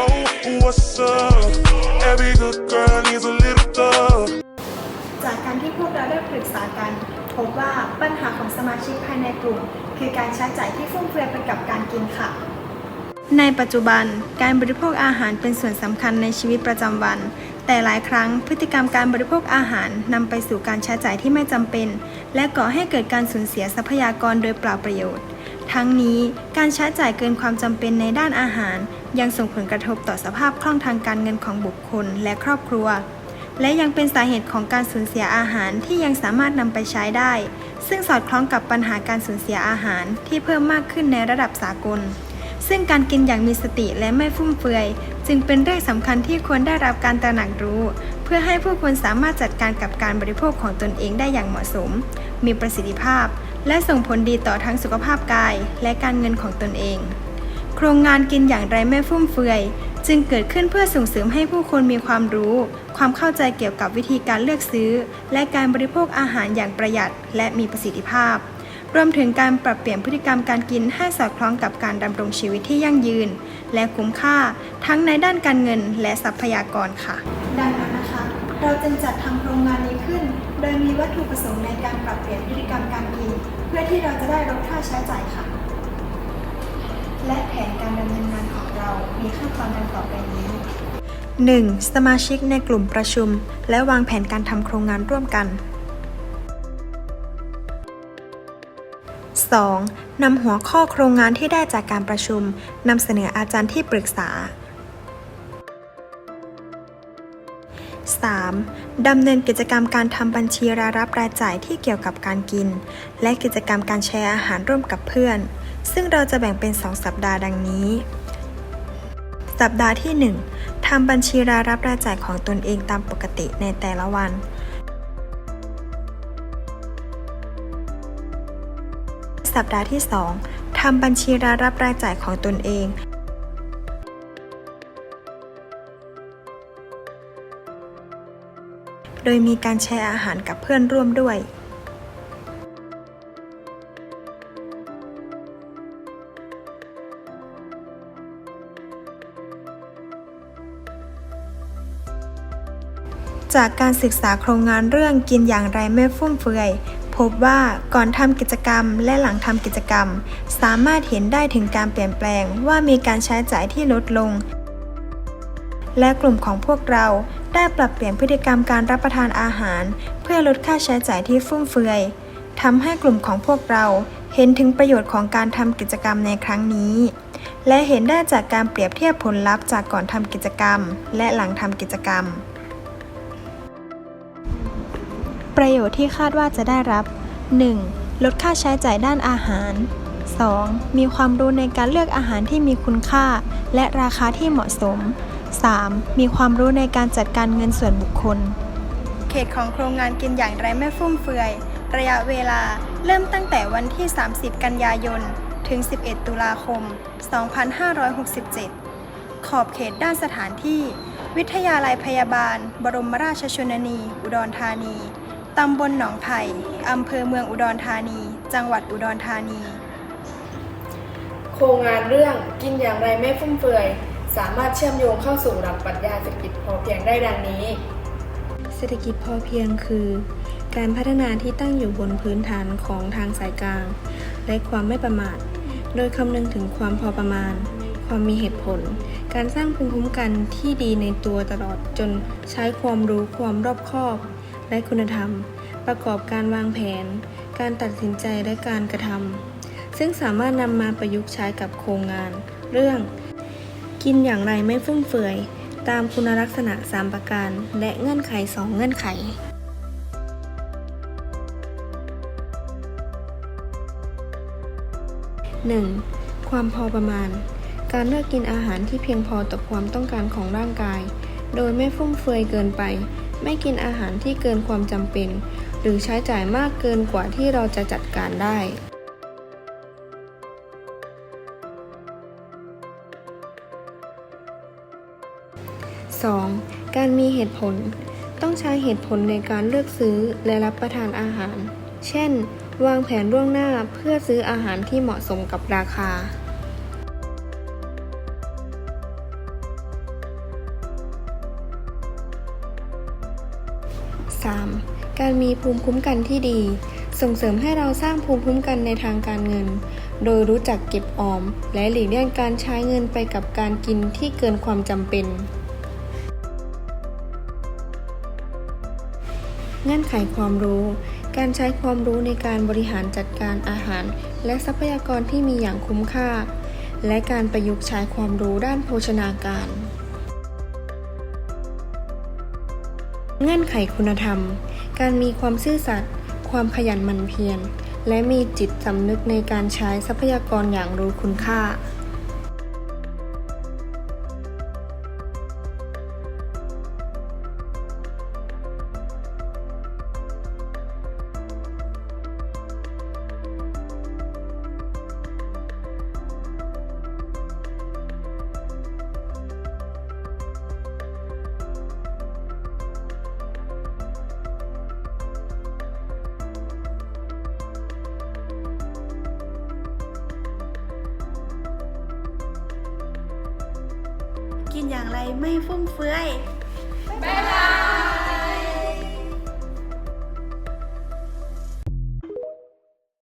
cold. What's up? Every good girl needs a little thug. จากการที่พวกเราได้ปรึกษากัน พบว่าปัญหาของสมาชิกภายในกลุ่ม คือการใช้จ่ายที่ฟุ่มเฟือยไปกับการกินค่ะ ในปัจจุบันการบริโภคอาหารเป็นส่วนสำคัญในชีวิตประจำวัน แต่หลายครั้งพฤติกรรมการบริโภคอาหารนำไปสู่การใช้จ่ายที่ไม่จำเป็น และก่อให้เกิดการสูญเสียทรัพยากรโดยเปล่าประโยชน์ ทั้งนี้การใช้จ่ายเกินความจำเป็นในด้านอาหาร ยังส่งผลกระทบต่อสภาพคล่องทางการเงินของบุคคลและครอบครัว และยังเป็นสาเหตุของการสูญเสียอาหารที่ยังสามารถนำไปใช้ได้ ซึ่งสอดคล้องกับปัญหาการสูญเสียอาหารที่เพิ่มมากขึ้นในระดับสากล ซึ่งการกินอย่างมีสติและไม่ฟุ่มเฟือย จึงเป็นเรื่องสำคัญที่ควรได้รับการตระหนักรู้ เพื่อให้ผู้คนสามารถจัดการกับการบริโภคของตนเองได้อย่างเหมาะสม มีประสิทธิภาพ และส่งผลดีต่อทั้งสุขภาพกายและการเงินของตนเอง โครงงานกินอย่างไรไม่ฟุ่มเฟือย จึงเกิดขึ้นเพื่อส่งเสริมให้ผู้คนมีความรู้ ความเข้าใจเกี่ยวกับวิธีการเลือกซื้อ และการบริโภคอาหารอย่างประหยัดและมีประสิทธิภาพ รวมถึงการปรับเปลี่ยนพฤติกรรมการกินให้สอดคล้องกับการดำรงชีวิตที่ยั่งยืน และคุ้มค่า ทั้งในด้านการเงินและทรัพยากรค่ะ ดังนั้นนะคะ เราจึงจัดทำโครงงานนี้ขึ้น โดยมีวัตถุประสงค์ในการปรับเปลี่ยนพฤติกรรมการกิน เพื่อที่เราจะได้ลดค่าใช้จ่ายค่ะ และแผนการดำเนินงานของเรา มีขั้นตอนดังต่อไปนี้ 1. สมาชิกในกลุ่มประชุม และวางแผนการทำโครงงานร่วมกัน 2. นำหัวข้อโครงงานที่ได้จากการประชุมนำเสนออาจารย์ที่ปรึกษา 3. ดำเนินกิจกรรมการทำบัญชีรายรับรายจ่ายที่เกี่ยวกับการกิน และกิจกรรมการแชร์อาหารร่วมกับเพื่อน ซึ่งเราจะแบ่งเป็น 2 สัปดาห์ดังนี้ สัปดาห์ที่ 1 ทำบัญชีรายรับรายจ่ายของตนเองตามปกติในแต่ละวันสัปดาห์ที่ 2ทำบัญชีรายรับรายจ่ายของตนเอง โดยมีการแชร์อาหารกับเพื่อนร่วมด้วยจากการศึกษาโครงงานเรื่องกินอย่างไรไม่ฟุ่มเฟือย พบว่าก่อนทำกิจกรรมและหลังทำกิจกรรม สามารถเห็นได้ถึงการเปลี่ยนแปลงว่ามีการใช้จ่ายที่ลดลง และกลุ่มของพวกเราได้ปรับเปลี่ยนพฤติกรรมการรับประทานอาหาร เพื่อลดค่าใช้จ่ายที่ฟุ่มเฟือยทำให้กลุ่มของพวกเราเห็นถึงประโยชน์ของการทำกิจกรรมในครั้งนี้ และเห็นได้จากการเปรียบเทียบผลลัพธ์จากก่อนทำกิจกรรม และหลังทำกิจกรรม ประโยชน์ที่คาดว่าจะได้รับ 1. ลดค่าใช้จ่ายด้านอาหาร 2. มีความรู้ในการเลือกอาหารที่มีคุณค่า และราคาที่เหมาะสม 3. มีความรู้ในการจัดการเงินส่วนบุคคล เขตของโครงงานกินอย่างไรไม่ฟุ่มเฟือย ระยะเวลาเริ่มตั้งแต่วันที่ 30 กันยายน ถึง 11 ตุลาคม 2567 ขอบเขตด้านสถานที่ วิทยาลัยพยาบาล บรมราชชนนี อุดรธานี ตำบลหนองไผ่อำเภอเมืองอุดรธานี จังหวัดอุดรธานี โครงงานเรื่องกินอย่างไรไม่ฟุ่มเฟือย สามารถเชื่อมโยงเข้าสู่หลักปรัชญาเศรษฐกิจพอเพียงได้ดังนี้ เศรษฐกิจพอเพียงคือ การพัฒนาที่ตั้งอยู่บนพื้นฐานของทางสายกลาง และความไม่ประมาท โดยคำนึงถึงความพอประมาณ ความมีเหตุผล การสร้างภูมิคุ้มกันที่ดีในตัวตลอดจนใช้ความรู้ความรอบคอบ และคุณธรรม ประกอบการวางแผน การตัดสินใจและการกระทำซึ่งสามารถนำมาประยุกต์ใช้กับโครงงาน เรื่อง กินอย่างไรไม่ฟุ่มเฟือย ตามคุณลักษณะ 3 ประการ และเงื่อนไข 2 เงื่อนไข 1. ความพอประมาณ การเลือกกินอาหารที่เพียงพอต่อความต้องการของร่างกาย โดยไม่ฟุ่มเฟือยเกินไป ไม่กินอาหารที่เกินความจำเป็น หรือใช้จ่ายมากเกินกว่าที่เราจะจัดการได้ 2. การมีเหตุผล ต้องใช้เหตุผลในการเลือกซื้อและรับประทานอาหาร เช่น วางแผนล่วงหน้าเพื่อซื้ออาหารที่เหมาะสมกับราคา 3. การมีภูมิคุ้มกันที่ดี ส่งเสริมให้เราสร้างภูมิคุ้มกันในทางการเงิน โดยรู้จักเก็บออม และหลีกเลี่ยงการใช้เงินไปกับการกินที่เกินความจำเป็น เงื่อนไขความรู้ การใช้ความรู้ในการบริหารจัดการอาหาร และทรัพยากรที่มีอย่างคุ้มค่า และการประยุกต์ใช้ความรู้ด้านโภชนาการ เงื่อนไขคุณธรรม การมีความซื่อสัตย์ ความขยันหมั่นเพียร และมีจิตสำนึกในการใช้ทรัพยากรอย่างรู้คุณค่า กินอย่างไรไม่ฟุ่มเฟือย บ๊ายบา